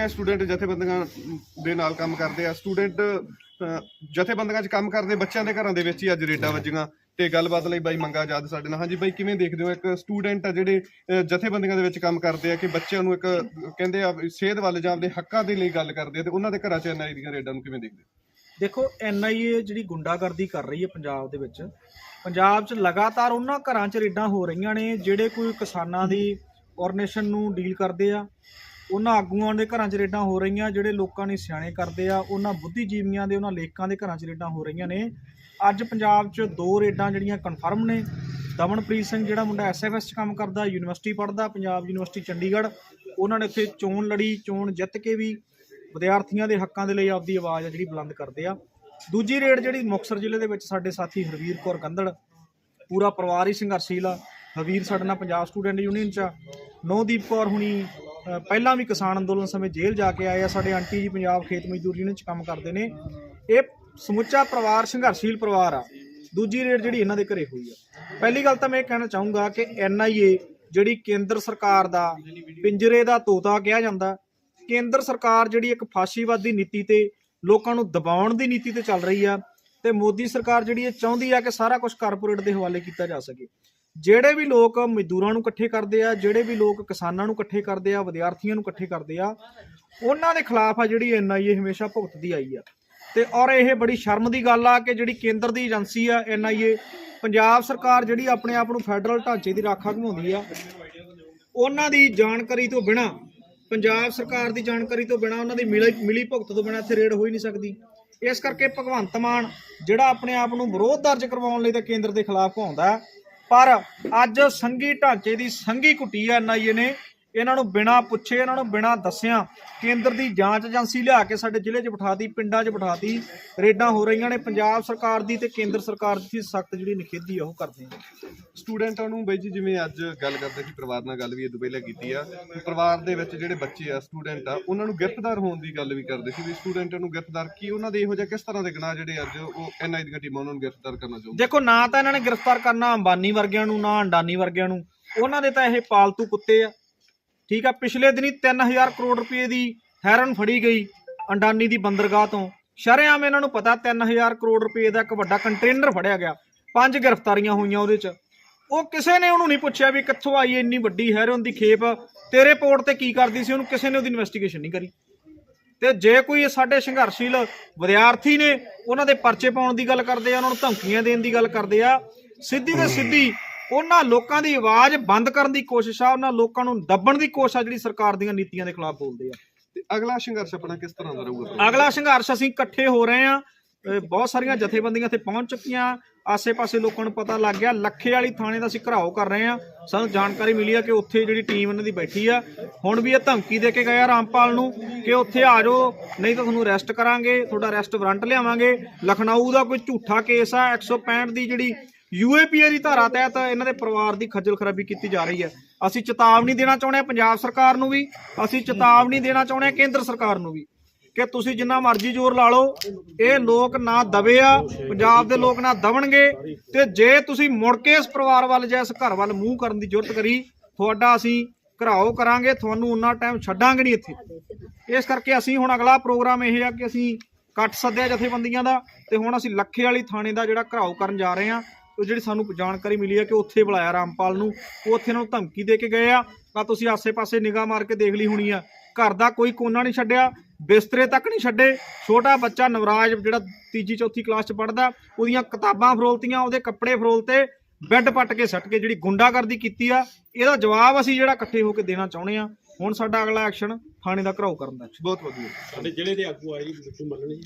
ਸਾਰੀਆਂ ਸਟੂਡੈਂਟ ਜਥੇਬੰਦੀਆਂ ਦੇ ਨਾਲ ਕੰਮ ਕਰਦੇ ਆ, ਸਟੂਡੈਂਟ ਜਥੇਬੰਦੀਆਂ 'ਚ ਕੰਮ ਕਰਦੇ ਬੱਚਿਆਂ ਦੇ ਘਰਾਂ ਦੇ ਵਿੱਚ ਹੀ ਅੱਜ ਰੇਡਾਂ ਵੱਜੀਆਂ ਤੇ ਗੱਲਬਾਤ ਲਈ ਬਾਈ ਮੰਗਾ ਆਜ਼ਾਦ ਸਾਡੇ ਨਾਲ। ਹਾਂਜੀ ਬਾਈ, ਕਿਵੇਂ ਦੇਖਦੇ ਹੋ? ਇੱਕ ਸਟੂਡੈਂਟ ਆ ਜਿਹੜੇ ਜਥੇਬੰਦੀਆਂ ਦੇ ਵਿੱਚ ਕੰਮ ਕਰਦੇ ਆ ਕਿ ਬੱਚਿਆਂ ਨੂੰ ਇੱਕ, ਕਹਿੰਦੇ ਆ ਸਿਹਤ ਵੱਲ ਜਾਂ ਆਪਦੇ ਹੱਕਾਂ ਦੇ ਲਈ ਗੱਲ ਕਰਦੇ ਆ ਤੇ ਉਹਨਾਂ ਦੇ ਘਰਾਂ 'ਚ ਐਨਆਈ ਦੀਆਂ ਰੇਡਾਂ ਨੂੰ ਕਿਵੇਂ ਦੇਖਦੇ ਹੋ? ਦੇਖੋ ਐਨਆਈਏ ਜਿਹੜੀ ਗੁੰਡਾਗਰਦੀ ਕਰ ਰਹੀ ਹੈ ਪੰਜਾਬ ਦੇ ਵਿੱਚ, ਪੰਜਾਬ 'ਚ ਲਗਾਤਾਰ ਉਹਨਾਂ ਘਰਾਂ 'ਚ ਰੇਡਾਂ ਹੋ ਰਹੀਆਂ ਨੇ ਜਿਹੜੇ ਕੋਈ ਕਿਸਾਨਾਂ ਦੀ ਆਰਗੇਨਾਈਜੇਸ਼ਨ ਨੂੰ ਡੀਲ ਕਰਦੇ ਆ। ਉਹਨਾਂ ਆਗੂਆਂ ਦੇ ਘਰਾਂ 'ਚ ਰੇਡਾਂ ਹੋ ਰਹੀਆਂ, ਜਿਹੜੇ ਲੋਕਾਂ ਨੇ ਸਿਆਣੇ ਕਰਦੇ ਆ, ਉਹਨਾਂ ਬੁੱਧੀਜੀਵੀਆਂ ਦੇ ਉਹਨਾਂ ਲੇਖਕਾਂ ਦੇ ਘਰਾਂ 'ਚ ਰੇਡਾਂ ਹੋ ਰਹੀਆਂ ਨੇ। ਅੱਜ ਪੰਜਾਬ 'ਚ ਦੋ ਰੇਡਾਂ ਜਿਹੜੀਆਂ ਕਨਫਰਮ ਨੇ। ਦਮਨਪ੍ਰੀਤ ਸਿੰਘ ਜਿਹੜਾ ਮੁੰਡਾ ਐਸਐਫਐਸ 'ਚ ਕੰਮ ਕਰਦਾ, ਯੂਨੀਵਰਸਿਟੀ ਪੜ੍ਹਦਾ, ਪੰਜਾਬ ਯੂਨੀਵਰਸਿਟੀ ਚੰਡੀਗੜ੍ਹ। ਉਹਨਾਂ ਨੇ ਉੱਥੇ ਚੋਣ ਲੜੀ, ਚੋਣ ਜਿੱਤ ਕੇ ਵੀ ਵਿਦਿਆਰਥੀਆਂ ਦੇ ਹੱਕਾਂ ਦੇ ਲਈ ਆਪਦੀ ਆਵਾਜ਼ ਆ ਜਿਹੜੀ ਬੁਲੰਦ ਕਰਦੇ ਆ। ਦੂਜੀ ਰੇਡ ਜਿਹੜੀ ਮੁਕਤਸਰ ਜ਼ਿਲ੍ਹੇ ਦੇ ਵਿੱਚ ਸਾਡੇ ਸਾਥੀ ਹਰਵੀਰ ਕੌਰ ਗੰਦੜ ਪੂਰਾ ਪਰਿਵਾਰ ਹੀ ਸੰਘਰਸ਼ੀਲ ਆ। ਹਰਵੀਰ ਸਾਡੇ ਨਾਲ ਪੰਜਾਬ ਸਟੂਡੈਂਟ ਯੂਨੀਅਨ ਚ ਆ। ਨੌਦੀਪ ਕੌਰ ਹੁਣੀ ਪਹਿਲਾਂ ਵੀ ਕਿਸਾਨ ਅੰਦੋਲਨ ਸਮੇਂ ਜੇਲ੍ਹ ਜਾ ਕੇ ਆਏ ਆ, ਸਾਡੇ ਆਂਟੀ ਜੀ ਪੰਜਾਬ ਖੇਤ ਮਜ਼ਦੂਰ ਯੂਨੀਅਨ ਚ ਕੰਮ ਕਰਦੇ ਨੇ। ਇਹ ਸਮੁੱਚਾ ਪਰਿਵਾਰ, ਸੰਘਰਸ਼ੀਲ ਪਰਿਵਾਰ ਆ। ਦੂਜੀ ਰੇਡ ਜਿਹੜੀ ਇਹਨਾਂ ਦੇ ਘਰੇ ਹੋਈ ਆ। ਪਹਿਲੀ ਗੱਲ ਤਾਂ ਮੈਂ ਇਹ ਕਹਿਣਾ ਚਾਹੂੰਗਾ ਕਿ ਐਨਆਈਏ ਜਿਹੜੀ ਕੇਂਦਰ ਸਰਕਾਰ ਦਾ, ਪਿੰਜਰੇ ਦਾ ਤੋਤਾ ਕਿਹਾ ਜਾਂਦਾ, ਕੇਂਦਰ ਸਰਕਾਰ ਜਿਹੜੀ ਇੱਕ ਫਾਸ਼ੀਵਾਦੀ ਨੀਤੀ ਤੇ ਲੋਕਾਂ ਨੂੰ ਦਬਾਉਣ ਦੀ ਨੀਤੀ ਤੇ ਚੱਲ ਰਹੀ ਆ ਤੇ ਮੋਦੀ ਸਰਕਾਰ ਜਿਹੜੀ ਇਹ ਚਾਹੁੰਦੀ ਆ ਕਿ ਸਾਰਾ ਕੁਝ ਕਾਰਪੋਰੇਟ ਦੇ ਹਵਾਲੇ ਕੀਤਾ ਜਾ ਸਕੇ। ਜਿਹੜੇ ਵੀ ਲੋਕ ਮਜ਼ਦੂਰਾਂ ਨੂੰ ਇਕੱਠੇ ਕਰਦੇ ਆ, ਜਿਹੜੇ ਵੀ ਲੋਕ ਕਿਸਾਨਾਂ ਨੂੰ ਇਕੱਠੇ ਕਰਦੇ ਆ, ਵਿਦਿਆਰਥੀਆਂ ਨੂੰ ਇਕੱਠੇ ਕਰਦੇ ਆ, ਉਹਨਾਂ ਦੇ ਖਿਲਾਫ ਆ ਜਿਹੜੀ ਐਨਆਈਏ ਹਮੇਸ਼ਾ ਭੁਗਤਦੀ ਆਈ ਆ। ਤੇ ਔਰ ਇਹ ਬੜੀ ਸ਼ਰਮ ਦੀ ਗੱਲ ਆ ਕਿ ਜਿਹੜੀ ਕੇਂਦਰ ਦੀ ਏਜੰਸੀ ਆ ਐਨਆਈਏ ਪੰਜਾਬ ਸਰਕਾਰ ਜਿਹੜੀ ਆਪਣੇ ਆਪ ਨੂੰ ਫੈਡਰਲ ਢਾਂਚੇ ਦੀ ਰਾਖਾ ਘਮਾਉਂਦੀ ਆ, ਉਹਨਾਂ ਦੀ ਜਾਣਕਾਰੀ ਤੋਂ ਬਿਨਾ, ਪੰਜਾਬ ਸਰਕਾਰ ਦੀ ਜਾਣਕਾਰੀ ਤੋਂ ਬਿਨਾ, ਉਹਨਾਂ ਦੀ ਮਿਲੀ ਮਿਲੀ ਭੁਗਤ ਤੋਂ ਬਿਨਾ ਇੱਥੇ ਰੇਡ ਹੋ ਹੀ ਨਹੀਂ ਸਕਦੀ। ਇਸ ਕਰਕੇ ਭਗਵੰਤ ਮਾਨ ਜਿਹੜਾ ਆਪਣੇ ਆਪ ਨੂੰ ਵਿਰੋਧ ਦਰਜ ਕਰਵਾਉਣ ਲਈ ਤਾਂ ਕੇਂਦਰ ਦੇ ਖਿਲਾਫ ਘਾਉਂਦਾ ਪਰ ਅੱਜ ਸੰਘੀ ਢਾਂਚੇ ਦੀ ਸੰਘੀ ਕੁੱਟੀ ਆ ਐਨਆਈਏ ਨੇ ਇਹਨਾਂ ਨੂੰ ਬਿਨਾਂ ਪੁੱਛੇ ਇਹਨਾਂ ਨੂੰ ਬਿਨਾਂ ਦੱਸਿਆਂ ਕੇਂਦਰ ਦੀ ਜਾਂਚ ਏਜੰਸੀ ਲਿਆ ਕੇ ਸਾਡੇ ਜ਼ਿਲ੍ਹੇ 'ਚ ਬਿਠਾਤੀ ਪਿੰਡਾਂ 'ਚ ਬਿਠਾਤੀ। ਰੇਡਾਂ ਹੋ ਰਹੀਆਂ ਨੇ ਪੰਜਾਬ ਸਰਕਾਰ ਦੀ ਤੇ ਕੇਂਦਰ ਸਰਕਾਰ ਦੀ। ਸਖਤ ਜਿਹੜੀ ਨਿਖੇਧੀ ਆ ਉਹ ਕਰਦੇ ਆ। ਸਟੂਡੈਂਟਾਂ ਨੂੰ ਬਾਈ ਜੀ ਜਿਵੇਂ ਅੱਜ ਗੱਲ ਕਰਦੇ ਸੀ ਪਰਿਵਾਰ ਨਾਲ ਗੱਲ ਵੀ ਇਹ ਤੋਂ ਪਹਿਲਾਂ ਕੀਤੀ ਆ ਪਰਿਵਾਰ ਦੇ ਵਿੱਚ ਜਿਹੜੇ ਬੱਚੇ ਆ ਸਟੂਡੈਂਟ ਆ ਉਹਨਾਂ ਨੂੰ ਗ੍ਰਿਫਤਾਰ ਹੋਣ ਦੀ ਗੱਲ ਵੀ ਕਰਦੇ ਸੀ ਵੀ ਸਟੂਡੈਂਟਾਂ ਨੂੰ ਗ੍ਰਿਫਤਾਰ ਕੀ ਉਹਨਾਂ ਦੇ ਇਹੋ ਜਿਹਾ ਕਿਸ ਤਰ੍ਹਾਂ ਦੇ ਗੁਨਾਹ ਜਿਹੜੇ ਅੱਜ ਉਹ ਐਨਆਈ ਦੀਆਂ ਟੀਮਾਂ ਉਹਨਾਂ ਨੂੰ ਗ੍ਰਿਫਤਾਰ ਕਰਨਾ ਚਾਹੁੰਦੇ ਦੇਖੋ ਨਾ ਤਾਂ ਇਹਨਾਂ ਨੇ ਗ੍ਰਿਫਤਾਰ ਕਰਨਾ ਅੰਬਾਨੀ ਵਰਗਿਆਂ ਨੂੰ ਨਾ ਅੰਡਾਨੀ ਵਰਗਿਆਂ ਨੂੰ। ਉਹਨਾਂ ਦੇ ਤਾਂ ਇਹ ਪਾਲਤੂ ਕੁੱਤੇ ਆ। ਠੀਕ ਆ, ਪਿਛਲੇ ਦਿਨੀ 3000 ਕਰੋੜ ਰੁਪਏ ਦੀ ਹੈਰਨ ਫੜੀ ਗਈ ਅੰਡਾਨੀ ਦੀ ਬੰਦਰਗਾਹ ਤੋਂ। ਸ਼ਰੇਆਮ ਇਹਨਾਂ ਨੂੰ ਪਤਾ 3000 ਕਰੋੜ ਰੁਪਏ ਦਾ ਇੱਕ ਵੱਡਾ ਕੰਟੇਨਰ ਫੜਿਆ ਗਿਆ। ਪੰਜ ਗ੍ਰਿਫਤਾਰੀਆਂ ਹੋਈਆਂ ਉਹਦੇ 'ਚ। ਉਹ ਕਿਸੇ ਨੇ ਉਹਨੂੰ ਨਹੀਂ ਪੁੱਛਿਆ ਵੀ ਕਿੱਥੋਂ ਆਈ ਇੰਨੀ ਵੱਡੀ ਹੈਰਨ ਦੀ ਖੇਪ। ਤੇਰੇ ਪੋਰਟ ਤੇ ਕੀ ਕਰਦੀ ਸੀ ਉਹਨੂੰ? ਕਿਸੇ ਨੇ ਉਹਦੀ ਇਨਵੈਸਟੀਗੇਸ਼ਨ ਨਹੀਂ ਕਰੀ। ਤੇ ਜੇ ਕੋਈ ਸਾਡੇ ਸੰਘਰਸ਼ੀਲ ਵਿਦਿਆਰਥੀ ਨੇ ਉਹਨਾਂ ਦੇ ਪਰਚੇ ਪਾਉਣ ਦੀ ਗੱਲ ਕਰਦੇ ਆ, ਉਹਨਾਂ ਨੂੰ ਧਮਕੀਆਂ ਦੇਣ ਦੀ ਗੱਲ ਕਰਦੇ ਆ, ਸਿੱਧੀ ਤੇ ਸਿੱਧੀ ਉਹਨਾਂ ਲੋਕਾਂ ਦੀ ਆਵਾਜ਼ ਬੰਦ ਕਰਨ ਦੀ ਕੋਸ਼ਿਸ਼ ਆ ਉਹਨਾਂ ਲੋਕਾਂ ਨੂੰ ਦੱਬਣ ਦੀ ਕੋਸ਼ਿਸ਼ ਆ ਜਿਹੜੀ ਸਰਕਾਰ ਦੀਆਂ ਨੀਤੀਆਂ ਦੇ ਖਿਲਾਫ ਬੋਲਦੇ ਆ। ਤੇ ਅਗਲਾ ਸੰਘਰਸ਼ ਆਪਣਾ ਕਿਸ ਤਰ੍ਹਾਂ ਦਾ ਰਹੂਗਾ? ਅਗਲਾ ਸੰਘਰਸ਼ ਅਸੀਂ ਇਕੱਠੇ ਹੋ ਰਹੇ ਆ ਬਹੁਤ ਸਾਰੀਆਂ ਜਥੇਬੰਦੀਆਂ ਇੱਥੇ ਪਹੁੰਚ ਚੁੱਕੀਆਂ। ਆਸੇ-ਪਾਸੇ ਲੋਕਾਂ ਨੂੰ ਪਤਾ ਲੱਗ ਗਿਆ ਲੱਖੇ ਵਾਲੀ ਥਾਣੇ ਦਾ ਅਸੀਂ ਘਰਾਓ ਕਰ ਰਹੇ ਆ ਸਾਨੂੰ ਜਾਣਕਾਰੀ ਮਿਲੀ ਆ ਕਿ ਉੱਥੇ ਜਿਹੜੀ ਟੀਮ ਇਹਨਾਂ ਦੀ ਬੈਠੀ ਆ। ਹੁਣ ਵੀ ਇਹ ਧਮਕੀ ਦੇ ਕੇ ਗਏ ਆ ਰਾਮਪਾਲ ਨੂੰ ਕਿ ਉੱਥੇ ਆ ਜਾਓ ਨਹੀਂ ਤਾਂ ਤੁਹਾਨੂੰ ਅਰੈਸਟ ਕਰਾਂਗੇ ਤੁਹਾਡਾ ਅਰੈਸਟ ਵਾਰੰਟ ਲਿਆਵਾਂਗੇ। ਲਖਨਊ ਦਾ ਕੋਈ ਝੂਠਾ ਕੇਸ ਆ 165 ਦੀ ਜਿਹੜੀ ਯੂਏਪੀਏ ਦੀ ਧਾਰਾ ਤਹਿਤ ਇਹਨਾਂ ਦੇ ਪਰਿਵਾਰ ਦੀ ਖੱਜਲ ਖਰਾਬੀ ਕੀਤੀ ਜਾ ਰਹੀ ਹੈ। ਅਸੀਂ ਚੇਤਾਵਨੀ ਦੇਣਾ ਚਾਹੁੰਦੇ ਹਾਂ ਪੰਜਾਬ ਸਰਕਾਰ ਨੂੰ ਵੀ, ਅਸੀਂ ਚੇਤਾਵਨੀ ਦੇਣਾ ਚਾਹੁੰਦੇ ਹਾਂ ਕੇਂਦਰ ਸਰਕਾਰ ਨੂੰ ਵੀ ਕਿ ਤੁਸੀਂ ਜਿੰਨਾ ਮਰਜ਼ੀ ਜ਼ੋਰ ਲਾ ਲਓ, ਇਹ ਲੋਕ ਨਾ ਦਬੇ ਆ, ਪੰਜਾਬ ਦੇ ਲੋਕ ਨਾ ਦਵਣਗੇ ਤੇ ਜੇ ਤੁਸੀਂ ਮੁੜ ਕੇ ਇਸ ਪਰਿਵਾਰ ਵੱਲ ਜਾਂ ਇਸ ਘਰ ਵੱਲ ਮੂੰਹ ਕਰਨ ਦੀ ਜ਼ਰੂਰਤ ਕਰੀ, ਤੁਹਾਡਾ ਅਸੀਂ ਘਰਾਓ ਕਰਾਂਗੇ, ਤੁਹਾਨੂੰ ਉਹਨਾਂ ਟਾਈਮ ਛੱਡਾਂਗੇ ਨਹੀਂ ਇੱਥੇ। ਇਸ ਕਰਕੇ ਅਸੀਂ ਹੁਣ ਅਗਲਾ ਪ੍ਰੋਗਰਾਮ ਇਹ ਆ ਕਿ ਅਸੀਂ ਕੱਟ ਸੱਦਿਆ ਜਥੇਬੰਦੀਆਂ ਦਾ ਤੇ ਹੁਣ ਅਸੀਂ ਲੱਖੇ ਵਾਲੀ ਥਾਣੇ ਦਾ ਜਿਹੜਾ ਘਰਾਓ ਕਰਨ ਜਾ ਰਹੇ ਹਾਂ। ਉਹ ਜਿਹੜੀ ਸਾਨੂੰ ਜਾਣਕਾਰੀ ਮਿਲੀ ਹੈ ਕਿ ਉੱਥੇ ਬੁਲਾਇਆ ਰਾਮਪਾਲ ਨੂੰ ਉਹ ਉੱਥੇ ਇਹਨਾਂ ਨੂੰ ਧਮਕੀ ਦੇ ਕੇ ਗਏ ਆ ਤਾਂ ਤੁਸੀਂ ਆਸੇ-ਪਾਸੇ ਨਿਗਾਹ ਮਾਰ ਕੇ ਦੇਖ ਲਈ ਹੋਣੀ ਆ। ਘਰ ਦਾ ਕੋਈ ਕੋਨਾ ਨਹੀਂ ਛੱਡਿਆ ਬਿਸਤਰੇ ਤੱਕ ਨਹੀਂ ਛੱਡੇ ਛੋਟਾ ਬੱਚਾ ਨਵਰਾਜ ਜਿਹੜਾ ਤੀਜੀ ਚੌਥੀ ਕਲਾਸ ਚ ਪੜਦਾ ਉਹਦੀਆਂ ਕਿਤਾਬਾਂ ਫਰੋਲਤੀਆਂ ਉਹਦੇ ਕੱਪੜੇ ਫਰੋਲਤੇ ਬੈੱਡ ਪੱਟ ਕੇ ਸੱਟ ਕੇ ਜਿਹੜੀ ਗੁੰਡਾਗਰਦੀ ਕੀਤੀ ਆ ਇਹਦਾ ਜਵਾਬ ਅਸੀਂ ਜਿਹੜਾ ਇਕੱਠੇ ਹੋ ਕੇ ਦੇਣਾ ਚਾਹੁੰਦੇ ਆ। ਹੁਣ ਸਾਡਾ ਅਗਲਾ ਐਕਸ਼ਨ ਥਾਣੇ ਦਾ ਘਰਾਓ ਕਰਨ ਦਾ ਬਹੁਤ ਵਧੀਆ। ਸਾਡੇ ਜ਼ਿਲ੍ਹੇ ਦੇ ਆਗੂ ਆਏ ਜੀ ਜੀ